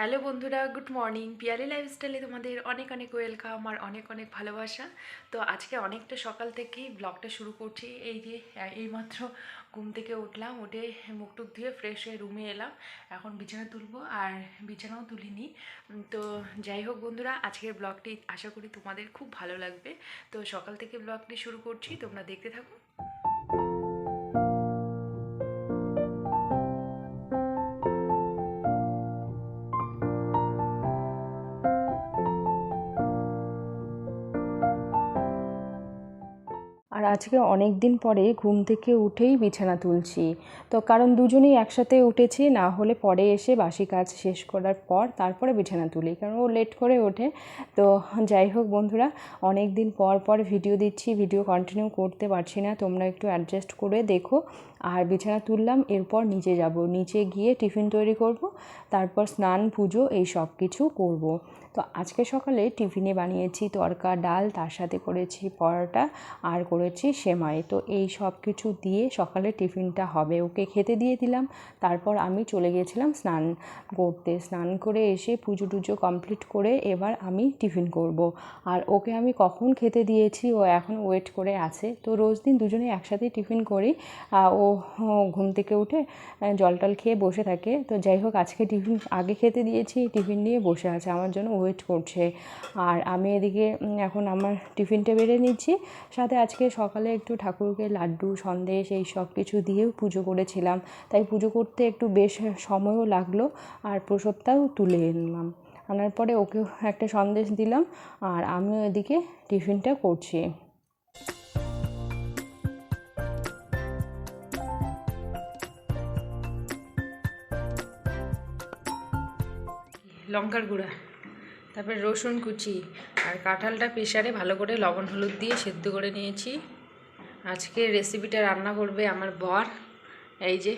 Hello বন্ধুরা, good morning. Piyali লাইফস্টাইলে তোমাদের অনেক অনেক ওয়েলকাম আর অনেক অনেক ভালোবাসা। তো আজকে অনেকটা সকাল থেকেই ব্লগটা শুরু করছি। এই যে এইমাত্র ঘুম থেকে উঠলাম, উঠে মুখ টুক ধুয়ে ফ্রেশ হয়ে রুমে এলাম। এখন বিছানা তুলবো আর বিছানাও তুলিনি। তো যাই হোক বন্ধুরা, আজকের ব্লগটি আশা করি তোমাদের খুব ভালো লাগবে। তো সকাল থেকে ব্লগটি শুরু করছি, তোমরা দেখতে থাকো। আর আজকে অনেক দিন পরে ঘুম থেকে উঠেই বিছানা তুলছি। তো কারণ দুজনেই একসাথে উঠেছি, না হলে পরে এসে বাসি কাজ শেষ করার পর তারপরে বিছানা তুলি, কারণ ও লেট করে ওঠে। তো যাই হোক বন্ধুরা, অনেক দিন পর পর ভিডিও দিচ্ছি ভিডিও কন্টিনিউ করতে পারছি না, তোমরা একটু অ্যাডজাস্ট করে দেখো। আর বিছানা তুললাম, এরপর নিচে যাব। নিচে গিয়ে টিফিন তৈরি করব, তারপর স্নান, পুজো, এই সব কিছু করব। তো আজকে সকালে টিফিনে বানিয়েছি তরকা, ডাল, তার সাথে করেছি পরোটা, আর করেছি সেমাই তো এই সব কিছু দিয়ে সকালে টিফিনটা হবে। ওকে খেতে দিয়ে দিলাম। তারপর আমি চলে গিয়েছিলাম স্নান করতে। স্নান করে এসে পুজো টুজো কমপ্লিট করে এবার আমি টিফিন করব। আর ওকে আমি কখন খেতে দিয়েছি, ও এখন ওয়েট করে আছে। তো রোজ দিন দুজনে একসাথে টিফিন করি। ও ঘুম থেকে উঠে জল টল খেয়ে বসে থাকে। তো যাই হোক, আজকে টিফিন, আগে খেতে দিয়েছি, টিফিন নিয়ে বসে আছে। আমার জন্য ওয়েট করছে। আর আমি এদিকে এখন আমার টিফিনটা বেড়ে নিচ্ছি। সাথে আজকে সকালে একটু ঠাকুরকে লাড্ডু, সন্দেশ এই সব কিছু দিয়েও পুজো করেছিলাম। তাই পুজো করতে একটু বেশ সময়ও লাগল আর প্রসাদটাও তুলে নিলাম। আনার পরে ওকেও একটা সন্দেশ দিলাম আর আমিও এদিকে টিফিনটা করছি। লঙ্কার গুঁড়া। তারপরে রসুন কুচি আর কাঁঠালটা প্রেশারে ভালো করে লবণ হলুদ দিয়ে সেদ্ধ করে নিয়েছি। আজকে রেসিপিটা রান্না করবে আমার বর। এই যে।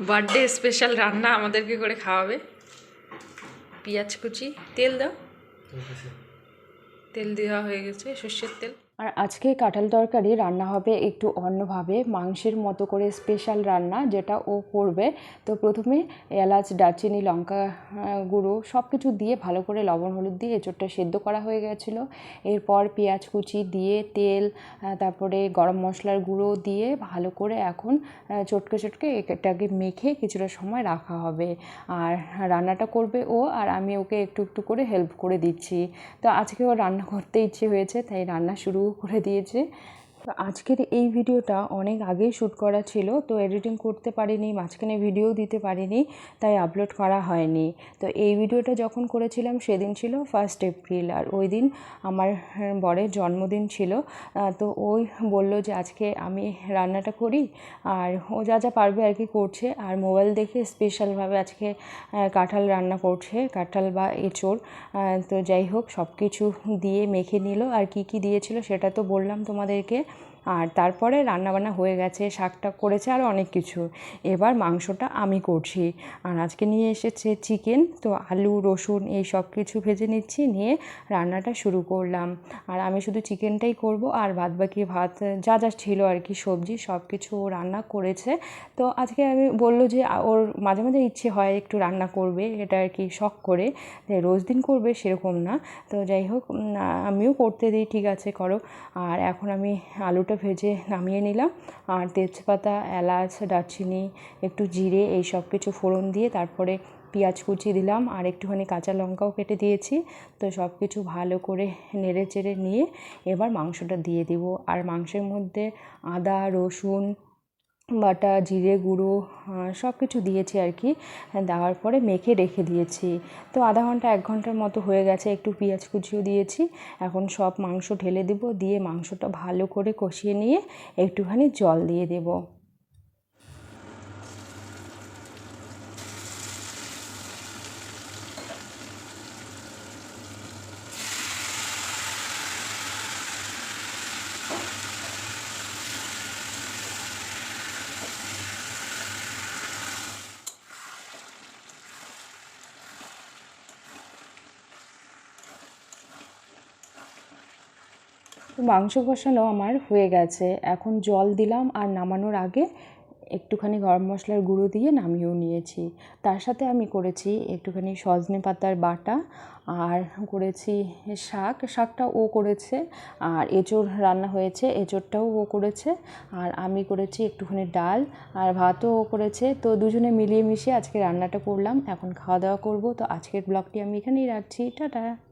বার্থডে স্পেশাল রান্না আমাদেরকে করে খাওয়াবে। পেঁয়াজ কুচি। তেল দাও। তেল দেওয়া হয়ে গেছে সর্ষের তেল। আর আজকে কাঁঠাল তরকারি রান্না হবে একটু অন্যভাবে, মাংসের মতো করে স্পেশাল রান্না যেটা ও করবে। তো প্রথমে এলাচ, দারচিনি, লঙ্কা গুঁড়ো সব কিছু দিয়ে ভালো করে লবণ, হলুদ দিয়ে এঁচোড়টা সেদ্ধ করা হয়ে গেছিল। এরপর পেঁয়াজ কুচি দিয়ে তেল তারপরে গরম মশলার গুঁড়ো দিয়ে ভালো করে এখন চটকে চটকে এটাকে মেখে কিছুটা সময় রাখা হবে। আর রান্নাটা করবে ও আর আমি ওকে একটু একটু করে হেল্প করে দিচ্ছি। তো আজকে ও রান্না করতে ইচ্ছে হয়েছে, তাই রান্না শুরু করে দিয়েছে। তো আজকের এই ভিডিওটা অনেক আগেই শ্যুট করা ছিল, তো এডিটিং করতে পারিনি, মাঝখানে ভিডিও দিতে পারিনি, তাই আপলোড করা হয়নি। তো এই ভিডিওটা যখন করেছিলাম সেদিন ছিল ফার্স্ট এপ্রিল আর ওই দিন আমার বরের জন্মদিন ছিল। তো ওই বলল যে আজকে আমি রান্নাটা করি, আর ও যা যা পারবে আর কি করছে, আর মোবাইল দেখে স্পেশালভাবে আজকে কাঁঠাল রান্না করছে, কাঁঠাল বা এঁচোড়। তো যাই হোক সব কিছু দিয়ে মেখে নিল, আর কি কি দিয়েছিল সেটা তো বললাম তোমাদেরকে। আর তারপরে রান্নাবান্না হয়ে গেছে, শাকটা করেছে আর অনেক কিছু। এবার মাংসটা আমি করছি। আর আজকে নিয়ে এসেছে চিকেন, তো আলু, রসুন এই সব কিছু ভেজে নিচ্ছি, নিয়ে রান্নাটা শুরু করলাম। আর আমি শুধু চিকেনটাই করব, আর বাদ বাকি ভাত, যা যা ছিল আর কি, সবজি সব কিছু ও রান্না করেছে। তো আজকে আমি বলল যে ওর মাঝে মাঝে ইচ্ছে হয় একটু রান্না করবে, এটা আর কি শখ করে। তাই রোজ দিন করবে সেরকম না। তো যাই হোক আমিও করতে দিই, ঠিক আছে, করো। আর এখন আমি আলুটা ভেজে নামিয়ে নিলাম। আর তেজপাতা, এলাচ, দারচিনি, একটু জিরে এই সব কিছু ফোড়ন দিয়ে তারপরে পেঁয়াজ কুচি দিলাম। আর একটুখানি কাঁচা লঙ্কাও কেটে দিয়েছি। তো সব কিছু ভালো করে নেড়ে চেড়ে নিয়ে এবার মাংসটা দিয়ে দিব। আর মাংসের মধ্যে আদা, রসুন বাটা, জিরে গুঁড়ো সব কিছু দিয়েছি আর কি। দেওয়ার পরে মেখে রেখে দিয়েছি। তো আধা ঘণ্টা, এক ঘণ্টার মতো হয়ে গেছে, একটু পেঁয়াজ কুচিও দিয়েছি। এখন সব মাংস ঢেলে দেবো, দিয়ে মাংসটা ভালো করে কষিয়ে নিয়ে একটুখানি জল দিয়ে দেবো। মাংস কষানো আমার হয়ে গেছে। এখন জল দিলাম আর নামানোর আগে একটুখানি গরম মশলার গুঁড়ো দিয়ে নামিয়েও নিয়েছি। তার সাথে আমি করেছি একটুখানি সজনে পাতার বাটা আর করেছি শাক। শাকটা ও করেছে আর এঁচোড় রান্না হয়েছে, এঁচোড়টাও ও করেছে আর আমি করেছি একটুখানি ডাল আর ভাতও ও করেছে। তো দুজনে মিলিয়ে মিশিয়ে আজকে রান্নাটা করলাম। এখন খাওয়া দাওয়া করব। তো আজকের ব্লগটি আমি এখানেই রাখছি। টাটা!